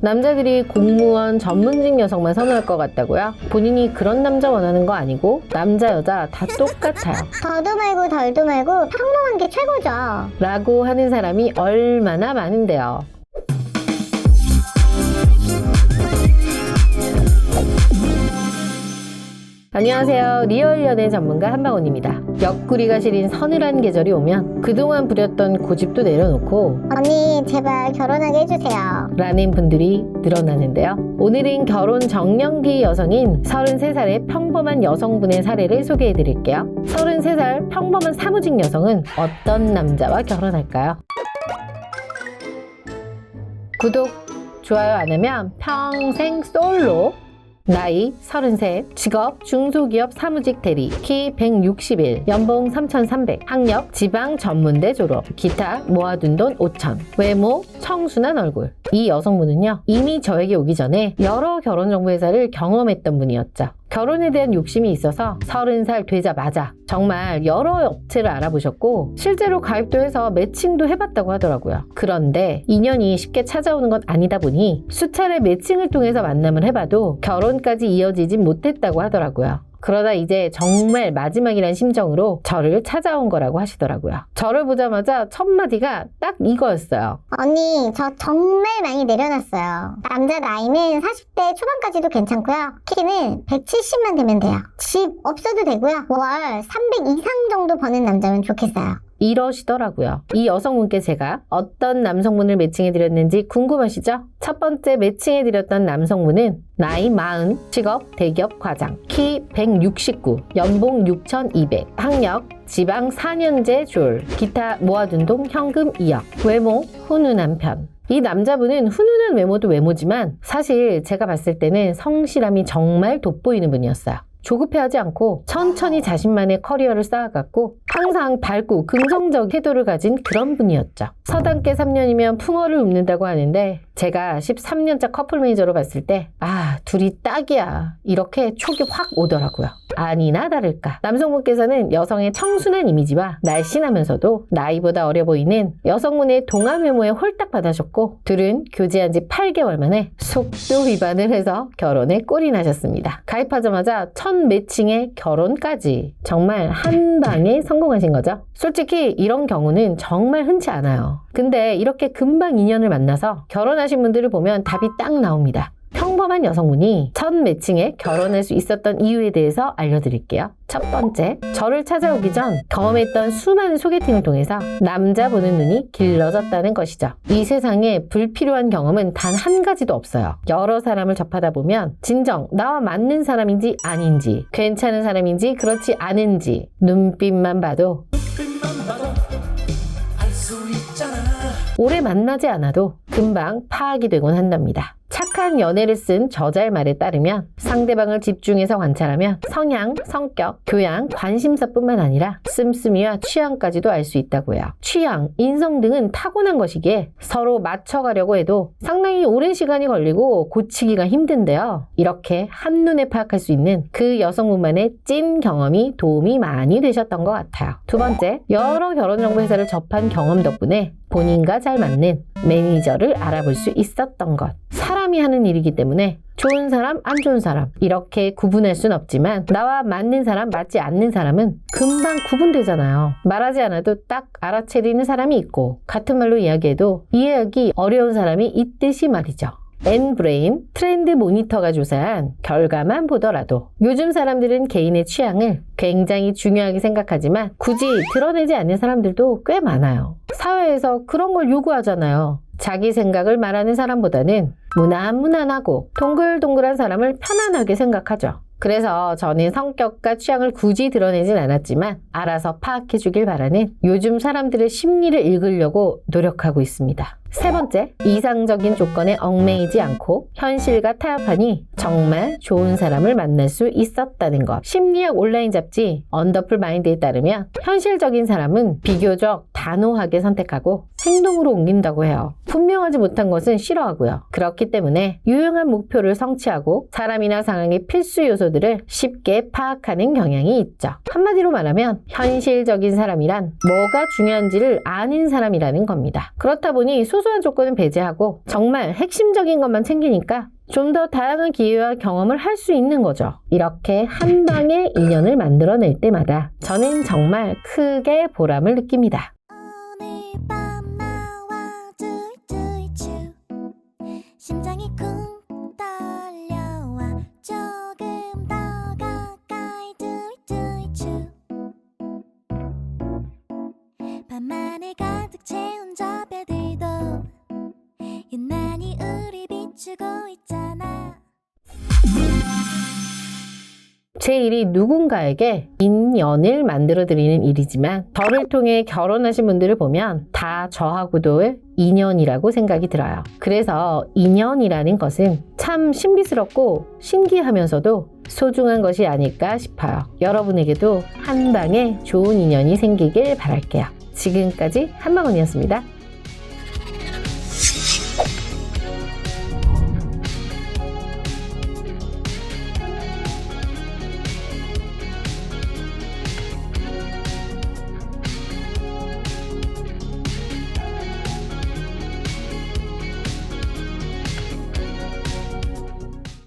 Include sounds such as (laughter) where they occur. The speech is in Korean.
남자들이 공무원 전문직 여성만 선호할 것 같다고요? 본인이 그런 남자 원하는 거 아니고 남자 여자 다 똑같아요. 더도 말고 덜도 말고 평범한 게 최고죠. 라고 하는 사람이 얼마나 많은데요. 안녕하세요. 리얼 연애 전문가 한방원입니다. 옆구리가 시린 서늘한 계절이 오면 그동안 부렸던 고집도 내려놓고 언니 제발 결혼하게 해주세요. 라는 분들이 늘어나는데요. 오늘은 결혼 정년기 여성인 33살의 평범한 여성분의 사례를 소개해 드릴게요. 33살 평범한 사무직 여성은 어떤 남자와 결혼할까요? 구독, 좋아요 안 하면 평생 솔로 나이 33, 직업 중소기업 사무직 대리, 키 161, 연봉 3,300, 학력 지방 전문대 졸업, 기타 모아둔 돈 5천, 외모 청순한 얼굴. 이 여성분은요, 이미 저에게 오기 전에 여러 결혼정보회사를 경험했던 분이었죠. 결혼에 대한 욕심이 있어서 30살 되자마자 정말 여러 업체를 알아보셨고 실제로 가입도 해서 매칭도 해봤다고 하더라고요. 그런데 인연이 쉽게 찾아오는 건 아니다 보니 수차례 매칭을 통해서 만남을 해봐도 결혼까지 이어지진 못했다고 하더라고요. 그러다 이제 정말 마지막이란 심정으로 저를 찾아온 거라고 하시더라고요. 저를 보자마자 첫 마디가 딱 이거였어요. 언니 저 정말 많이 내려놨어요. 남자 나이는 40대 초반까지도 괜찮고요. 키는 170만 되면 돼요. 집 없어도 되고요. 월 300 이상 정도 버는 남자면 좋겠어요. 이러시더라고요. 이 여성분께 제가 어떤 남성분을 매칭해드렸는지 궁금하시죠? 첫 번째 매칭해드렸던 남성분은 나이 40, 직업 대기업 과장, 키 169, 연봉 6,200, 학력 지방 4년제 졸, 기타 모아둔 돈 현금 2억, 외모 훈훈한 편. 이 남자분은 훈훈한 외모도 외모지만 사실 제가 봤을 때는 성실함이 정말 돋보이는 분이었어요. 조급해하지 않고 천천히 자신만의 커리어를 쌓아갔고 항상 밝고 긍정적 태도를 가진 그런 분이었죠. 서당계 3년이면 풍어를 읊는다고 하는데 제가 13년차 커플 매니저로 봤을 때 아, 둘이 딱이야. 이렇게 촉이 확 오더라고요. 아니나 다를까. 남성분께서는 여성의 청순한 이미지와 날씬하면서도 나이보다 어려 보이는 여성분의 동안 외모에 홀딱 받아셨고 둘은 교제한 지 8개월 만에 속도 위반을 해서 결혼에 꼴이 나셨습니다. 가입하자마자 첫 매칭에 결혼까지 정말 한 (laughs) 방에 성공하신 거죠. 솔직히 이런 경우는 정말 흔치 않아요. 근데 이렇게 금방 인연을 만나서 결혼하 신 분들을 보면 답이 딱 나옵니다. 평범한 여성분이 첫 매칭에 결혼할 수 있었던 이유에 대해서 알려드릴게요. 첫 번째, 저를 찾아오기 전 경험했던 수많은 소개팅을 통해서 남자 보는 눈이 길러졌다는 것이죠. 이 세상에 불필요한 경험은 단 한 가지도 없어요. 여러 사람을 접하다 보면 진정 나와 맞는 사람인지 아닌지, 괜찮은 사람인지 그렇지 않은지 눈빛만 봐도 오래 만나지 않아도 금방 파악이 되곤 한답니다. 착한 연애를 쓴 저자의 말에 따르면 상대방을 집중해서 관찰하면 성향, 성격, 교양, 관심사뿐만 아니라 씀씀이와 취향까지도 알 수 있다고요. 취향, 인성 등은 타고난 것이기에 서로 맞춰가려고 해도 상당히 오랜 시간이 걸리고 고치기가 힘든데요. 이렇게 한눈에 파악할 수 있는 그 여성분만의 찐 경험이 도움이 많이 되셨던 것 같아요. 두 번째, 여러 결혼정보 회사를 접한 경험 덕분에 본인과 잘 맞는 매니저를 알아볼 수 있었던 것. 이 하는 일이기 때문에 좋은 사람, 안 좋은 사람 이렇게 구분할 순 없지만 나와 맞는 사람, 맞지 않는 사람은 금방 구분되잖아요. 말하지 않아도 딱 알아채리는 사람이 있고 같은 말로 이야기해도 이해하기 어려운 사람이 있듯이 말이죠. N브레인 트렌드 모니터가 조사한 결과만 보더라도 요즘 사람들은 개인의 취향을 굉장히 중요하게 생각하지만 굳이 드러내지 않는 사람들도 꽤 많아요. 사회에서 그런 걸 요구하잖아요. 자기 생각을 말하는 사람보다는 무난무난하고 동글동글한 사람을 편안하게 생각하죠. 그래서 저는 성격과 취향을 굳이 드러내진 않았지만 알아서 파악해 주길 바라는 요즘 사람들의 심리를 읽으려고 노력하고 있습니다. 세 번째, 이상적인 조건에 얽매이지 않고 현실과 타협하니 정말 좋은 사람을 만날 수 있었다는 것. 심리학 온라인 잡지 언더풀 마인드에 따르면 현실적인 사람은 비교적 단호하게 선택하고 행동으로 옮긴다고 해요. 분명하지 못한 것은 싫어하고요. 그렇기 때문에 유용한 목표를 성취하고 사람이나 상황의 필수 요소들을 쉽게 파악하는 경향이 있죠. 한마디로 말하면 현실적인 사람이란 뭐가 중요한지를 아는 사람이라는 겁니다. 그렇다 보니 소 소한 조건은 배제하고 정말 핵심적인 것만 챙기니까 좀 더 다양한 기회와 경험을 할 수 있는 거죠. 이렇게 한 방에 인연을 만들어낼 때마다 저는 정말 크게 보람을 느낍니다. 비추고 있잖아 제 일이 누군가에게 인연을 만들어드리는 일이지만 저를 통해 결혼하신 분들을 보면 다 저하고도 인연이라고 생각이 들어요. 그래서 인연이라는 것은 참 신비스럽고 신기하면서도 소중한 것이 아닐까 싶어요. 여러분에게도 한 방에 좋은 인연이 생기길 바랄게요. 지금까지 한방언이었습니다.